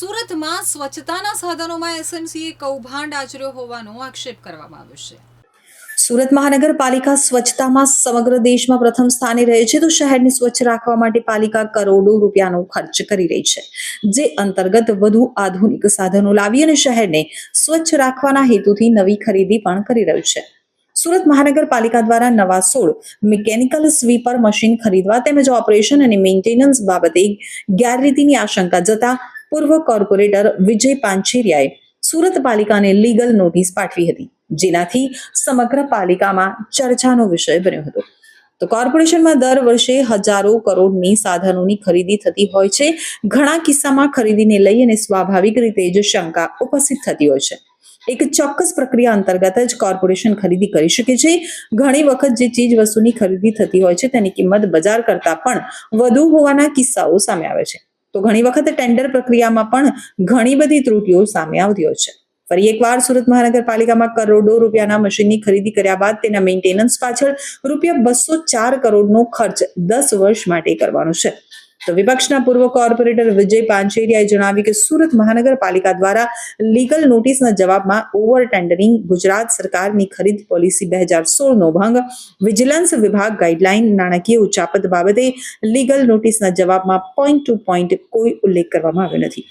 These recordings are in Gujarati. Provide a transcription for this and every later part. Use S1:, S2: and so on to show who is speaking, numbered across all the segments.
S1: સુરતમાં સ્વચ્છતાના સાધનોમાં એસએમસીએ કૌભાંડ આચર્યો હોવાનો આક્ષેપ કરવામાં આવ્યો છે.
S2: સુરત મહાનગરપાલિકા સ્વચ્છતામાં સમગ્ર દેશમાં પ્રથમ સ્થાને રહે છે, તો શહેરને સ્વચ્છ રાખવા માટે પાલિકા કરોડો રૂપિયાનો ખર્ચ કરી રહી છે, જે અંતર્ગત વધુ આધુનિક સાધનો લાવી અને શહેરને સ્વચ્છ રાખવાના હેતુથી નવી ખરીદી પણ કરી રહ્યું છે. સુરત મહાનગરપાલિકા દ્વારા નવા સોળ મિકેનિકલ સ્વીપર મશીન ખરીદવા તેમજ ઓપરેશન અને મેન્ટેનન્સ બાબતે ગેરરીતિની આશંકા જતા પૂર્વ કોર્પોરેટર વિજય પાંછેરિયાએ સુરત પાલિકાને લીગલ નોટિસ પાઠવી હતી. જેનાથી સમગ્ર પાલિકામાં ચર્ચાનો વિષય બન્યો હતો. તો કોર્પોરેશનમાં દર વર્ષે હજારો કરોડની સાધનોની ખરીદી થતી હોય છે. ઘણા કિસ્સામાં ખરીદીને લઈ અને સ્વાભાવિક રીતે જ શંકા ઉપસ્થિત થતી હોય છે. એક ચોક્કસ પ્રક્રિયા અંતર્ગત જ કોર્પોરેશન ખરીદી કરી શકે છે. ઘણી વખત જે ચીજ વસ્તુની ખરીદી થતી હોય છે તેની કિંમત બજાર કરતા પણ વધુ હોવાના કિસ્સાઓ સામે આવે છે. તો ઘણી વખત ટેન્ડર પ્રક્રિયામાં પણ ઘણી બધી ત્રુટીઓ સામે આવતી હોય છે. ફરી એકવાર સુરત મહાનગરપાલિકામાં કરોડો રૂપિયાના મશીનની ખરીદી કર્યા બાદ તેના મેન્ટેનન્સ પાછળ રૂપિયા બસો ચાર કરોડનો ખર્ચ દસ વર્ષ માટે કરવાનો છે. તો વિપક્ષના પૂર્વ કોર્પોરેટર વિજય પાંચેરિયાએ જણાવ્યું કે સુરત મહાનગરપાલિકા દ્વારા લીગલ નોટિસના જવાબમાં ઓવર ટેન્ડરિંગ ગુજરાત સરકારની ખરીદ પોલિસી બે હજાર સોળનો ભંગ, વિજિલન્સ વિભાગ ગાઈડલાઈન, નાણાકીય ઉચાપત બાબતે લીગલ નોટિસના જવાબમાં પોઈન્ટ ટુ પોઈન્ટ કોઈ ઉલ્લેખ કરવામાં આવ્યો નથી.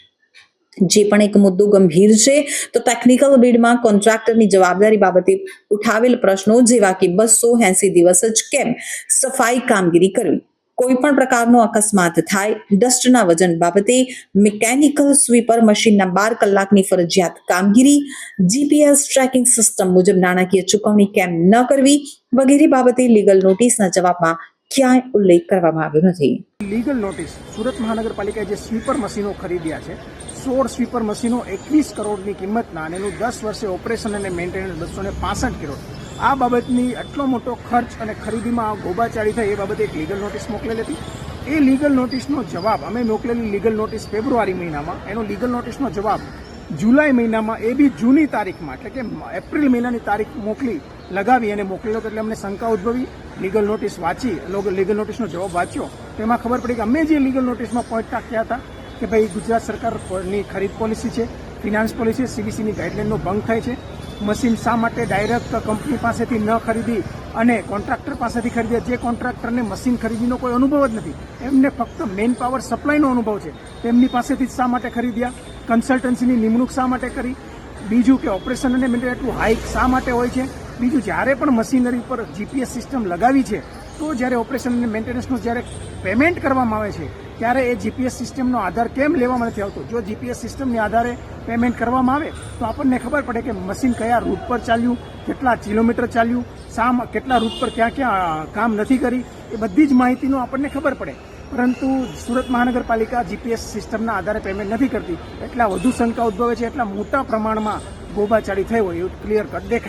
S2: જે પણ એક મુદ્દો ગંભીર છે, તો ટેકનિકલ બીડમાં કોન્ટ્રાક્ટરની જવાબદારી બાબતે ઉઠાવેલ પ્રશ્નો જેવા કે બસો એસી દિવસ જ કેમ સફાઈ કામગીરી કરવી? કોઈ પણ પ્રકારનો અકસ્માત થાય, ડસ્ટના વજન બાબતે મિકેનિકલ સ્વીપર મશીનના બાર કલાકની ફરજિયાત કામગીરી, જીપીએસ ટ્રેકિંગ સિસ્ટમ મુજબ નાણાકીય ચૂકવણી કેમ ન કરવી વગેરે બાબતે લીગલ નોટિસના જવાબમાં ક્યાંય ઉલ્લેખ કરવામાં આવ્યો નથી.
S3: Legal notice. સુરત મહાનગરપાલિકાએ જે સ્વીપર મશીનો ખરીદ્યા છે, સોળ સ્વીપર મશીનો એકવીસ કરોડની કિંમતના અને એનું દસ વર્ષે ઓપરેશન અને મેન્ટેનન્સ બસો ને પાસઠ કરોડ. આ બાબતની આટલો મોટો ખર્ચ અને ખરીદીમાં ગોબાચાળી થઈ એ બાબતે એક લીગલ નોટિસ મોકલેલી હતી. એ લીગલ નોટિસનો જવાબ અમે મોકલેલી લીગલ નોટિસ ફેબ્રુઆરી મહિનામાં. એનો લીગલ નોટિસનો જવાબ જુલાઈ મહિનામાં, એ બી જૂની તારીખમાં, એટલે કે એપ્રિલ મહિનાની તારીખ મોકલી, લગાવી અને મોકલેલો એટલે અમને શંકા ઉદ્ભવી. લીગલ નોટિસ વાંચી લીગલ નોટિસનો જવાબ વાંચ્યો. તેમાં ખબર પડી કે અમે જે લીગલ નોટિસમાં પોઈન્ટ નાખ્યા હતા કે ભાઈ ગુજરાત સરકારની ખરીદ પોલિસી છે, ફિનાન્સ પોલિસી સીબીસીની ગાઈડલાઈનનો ભંગ થાય છે. મશીન શા માટે ડાયરેક્ટ કંપની પાસેથી ન ખરીદી અને કોન્ટ્રાક્ટર પાસેથી ખરીદે, જે કોન્ટ્રાક્ટરને મશીન ખરીદીનો કોઈ અનુભવ જ નથી. એમને ફક્ત મેન પાવર સપ્લાયનો અનુભવ છે. તેમની પાસેથી શા માટે ખરીદ્યા? કન્સલ્ટન્સીની નિમણૂક શા માટે કરી? બીજું કે ઓપરેશન અને મેન્ટેન એટલું હાઈક શા માટે હોય છે? બીજું, જ્યારે પણ મશીનરી પર જીપીએસ સિસ્ટમ લગાવી છે, તો જ્યારે ઓપરેશન અને મેન્ટેનન્સનું જ્યારે પેમેન્ટ કરવામાં આવે છે, ત્યારે એ જીપીએસ સિસ્ટમનો આધાર કેમ લેવામાં નથી આવતો? જો જીપીએસ સિસ્ટમની આધારે પેમેન્ટ કરવામાં આવે તો આપણને ખબર પડે કે મશીન કયા રૂટ પર ચાલ્યું, કેટલા કિલોમીટર ચાલ્યું શા કેટલા રૂટ પર ક્યાં ક્યાં કામ નથી કરી, એ બધી જ માહિતીનો આપણને ખબર પડે. પરંતુ સુરત મહાનગરપાલિકા જીપીએસ સિસ્ટમના આધારે પેમેન્ટ નથી કરતી. એટલા વધુ શંકા ઉદ્ભવે છે, એટલા મોટા પ્રમાણમાં ગોબાચાળી થઈ હોય એવું ક્લિયર કટ દેખાય.